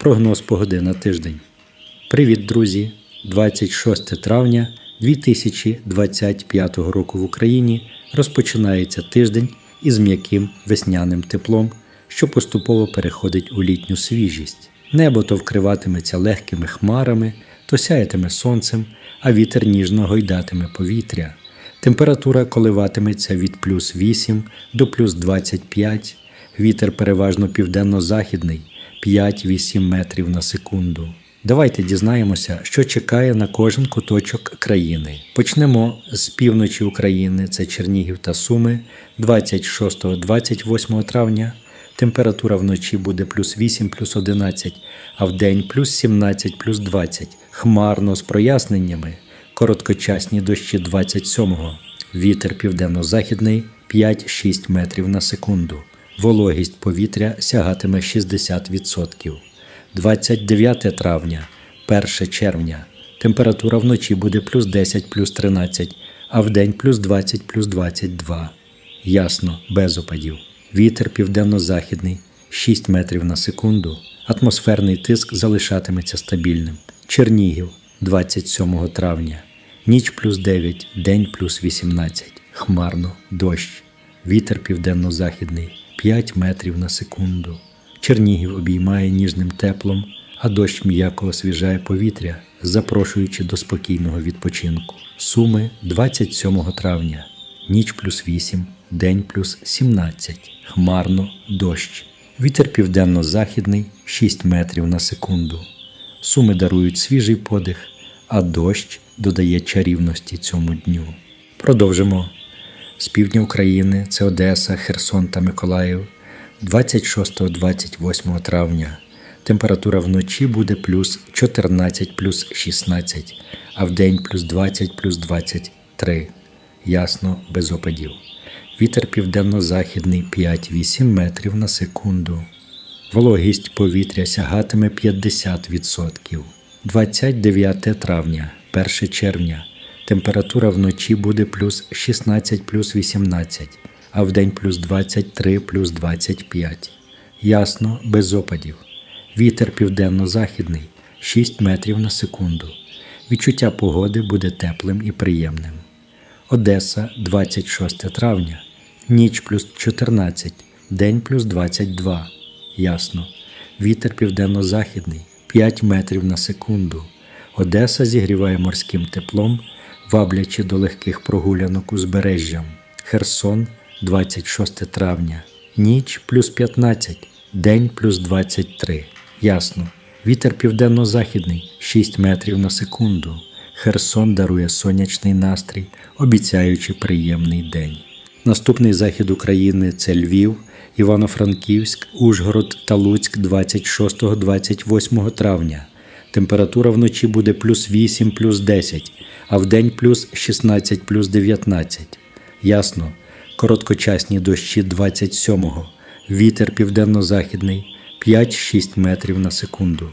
Прогноз погоди на тиждень. Привіт, друзі! 26 травня 2025 року в Україні розпочинається тиждень із м'яким весняним теплом, що поступово переходить у літню свіжість. Небо то вкриватиметься легкими хмарами, то сяятиме сонцем, а вітер ніжно гойдатиме повітря. Температура коливатиметься від плюс 8 до плюс 25, вітер переважно південно-західний 5-8 метрів на секунду. Давайте дізнаємося, що чекає на кожен куточок країни. Почнемо з півночі України, це Чернігів та Суми, 26-28 травня. Температура вночі буде плюс 8, плюс 11, а в день плюс 17, плюс 20. Хмарно з проясненнями. Короткочасні дощі 27-го. Вітер південно-західний 5-6 метрів на секунду. Вологість повітря сягатиме 60%. 29 травня, 1 червня. Температура вночі буде плюс 10, плюс 13, а в день плюс 20, плюс 22. Ясно, без опадів. Вітер південно-західний 6 метрів на секунду. Атмосферний тиск залишатиметься стабільним. Чернігів 27 травня. Ніч плюс 9, день плюс 18. Хмарно, дощ. Вітер південно-західний 5 метрів на секунду. Чернігів обіймає ніжним теплом, а дощ м'яко освіжає повітря, запрошуючи до спокійного відпочинку. Суми 27 травня. Ніч плюс 8, день плюс 17. Хмарно, дощ. Вітер південно-західний 6 метрів на секунду. Суми дарують свіжий подих, а дощ додає чарівності цьому дню. Продовжимо. З півдня України це Одеса, Херсон та Миколаїв. 26-28 травня. Температура вночі буде плюс 14 плюс 16, а в день плюс 20 плюс 23. Ясно, без опадів. Вітер південно-західний 5-8 метрів на секунду. Вологість повітря сягатиме 50%. 29 травня, 1 червня. Температура вночі буде плюс 16 плюс 18, а в день плюс 23 плюс 25. Ясно, без опадів. Вітер південно-західний 6 метрів на секунду. Відчуття погоди буде теплим і приємним. Одеса, 26 травня. Ніч плюс 14, день плюс 22. Ясно. Вітер південно-західний 5 метрів на секунду. Одеса зігріває морським теплом, ваблячи до легких прогулянок узбережжям. Херсон, 26 травня. Ніч плюс 15, день плюс 23. Ясно. Вітер південно-західний 6 метрів на секунду. Херсон дарує сонячний настрій, обіцяючи приємний день. Наступний захід України це Львів, Івано-Франківськ, Ужгород та Луцьк 26-28 травня. Температура вночі буде плюс 8 плюс 10, а в день плюс 16 плюс 19. Ясно. Короткочасні дощі 27-го. Вітер південно-західний 5-6 метрів на секунду.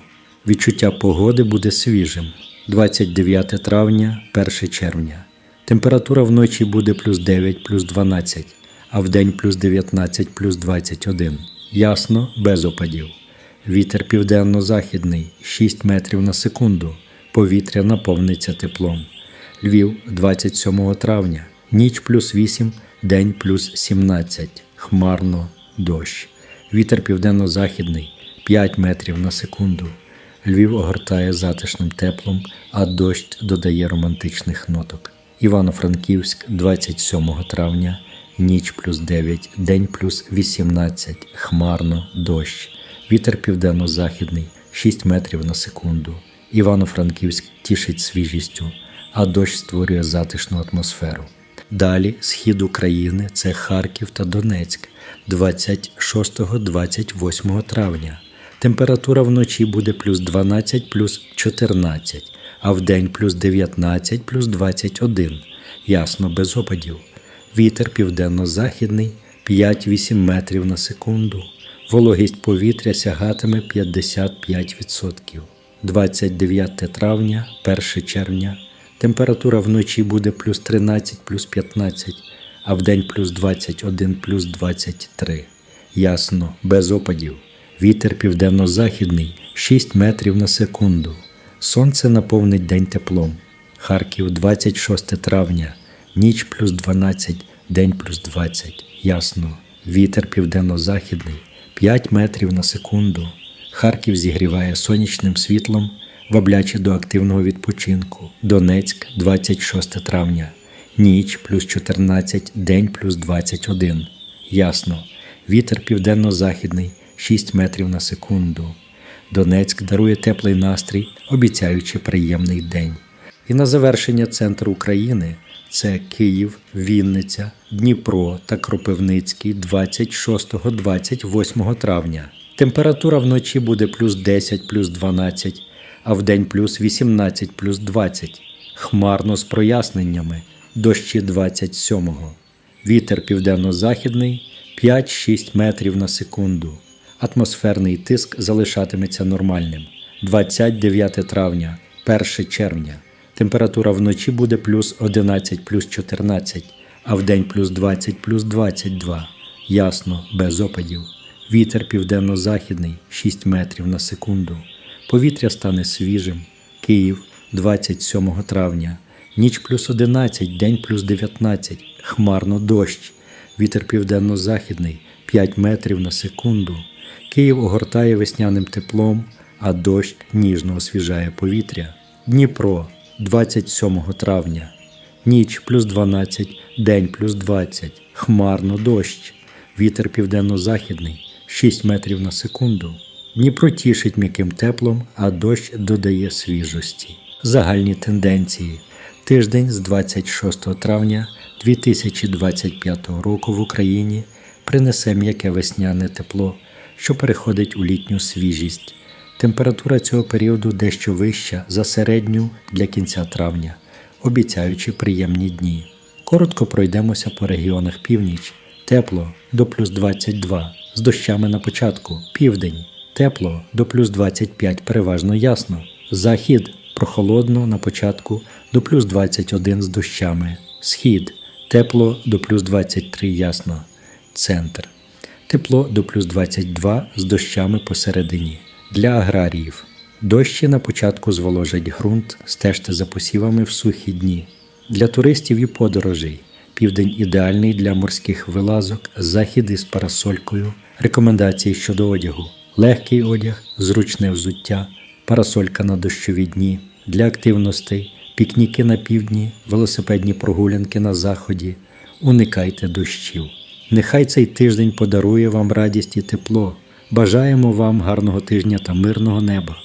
Відчуття погоди буде свіжим. 29 травня, 1 червня. Температура вночі буде плюс 9 плюс 12, а в день плюс 19 плюс 21. Ясно, без опадів. Вітер південно-західний 6 метрів на секунду. Повітря наповниться теплом. Львів 27 травня. Ніч плюс 8, день плюс 17. Хмарно, дощ. Вітер південно-західний 5 метрів на секунду. Львів огортає затишним теплом, а дощ додає романтичних ноток. Івано-Франківськ 27 травня. Ніч плюс 9, день плюс 18, хмарно, дощ. Вітер південно-західний 6 метрів на секунду. Івано-Франківськ тішить свіжістю, а дощ створює затишну атмосферу. Далі схід України це Харків та Донецьк 26-28 травня. Температура вночі буде плюс 12 плюс 14, а в день плюс 19 плюс 21. Ясно, без опадів. Вітер південно-західний 5-8 метрів на секунду. Вологість повітря сягатиме 55%. 29 травня, 1 червня. Температура вночі буде плюс 13 плюс 15, а в день плюс 21 плюс 23. Ясно, без опадів. Вітер південно-західний 6 метрів на секунду. Сонце наповнить день теплом. Харків 26 травня. Ніч плюс 12, день плюс 20. Ясно. Вітер південно-західний 5 метрів на секунду. Харків зігріває сонячним світлом, вабляче до активного відпочинку. Донецьк 26 травня. Ніч плюс 14, день плюс 21. Ясно. Вітер південно-західний 6 метрів на секунду. Донецьк дарує теплий настрій, обіцяючи приємний день. І на завершення центр України це Київ, Вінниця, Дніпро та Кропивницький 26-28 травня. Температура вночі буде плюс 10 плюс 12, а вдень плюс 18 плюс 20. Хмарно з проясненнями дощі 27-го. Вітер південно-західний 5-6 метрів на секунду. Атмосферний тиск залишатиметься нормальним. 29 травня, 1 червня. Температура вночі буде плюс 11 плюс 14, а вдень плюс 20 плюс 22. Ясно, без опадів. Вітер південно-західний 6 метрів на секунду. Повітря стане свіжим. Київ 27 травня. Ніч плюс 11, день плюс 19. Хмарно дощ. Вітер південно-західний 5 метрів на секунду. Київ огортає весняним теплом, а дощ ніжно освіжає повітря. Дніпро 27 травня. Ніч плюс 12, день плюс 20. Хмарно дощ. Вітер південно-західний 6 метрів на секунду. Дніпро тішить м'яким теплом, а дощ додає свіжості. Загальні тенденції. Тиждень з 26 травня 2025 року в Україні принесе м'яке весняне тепло, що переходить у літню свіжість. Температура цього періоду дещо вища за середню для кінця травня, обіцяючи приємні дні. Коротко пройдемося по регіонах північ. Тепло до плюс 22, з дощами на початку, південь. Тепло до плюс 25, переважно ясно. Захід прохолодно на початку до плюс 21 з дощами. Схід тепло до плюс 23 ясно. Центр. Тепло до плюс 22 з дощами посередині. Для аграріїв. Дощі на початку зволожать ґрунт, стежте за посівами в сухі дні. Для туристів і подорожей. Південь ідеальний для морських вилазок, захід із парасолькою, рекомендації щодо одягу, легкий одяг, зручне взуття, парасолька на дощові дні, для активностей, пікніки на півдні, велосипедні прогулянки на заході. Уникайте дощів. Нехай цей тиждень подарує вам радість і тепло. Бажаємо вам гарного тижня та мирного неба.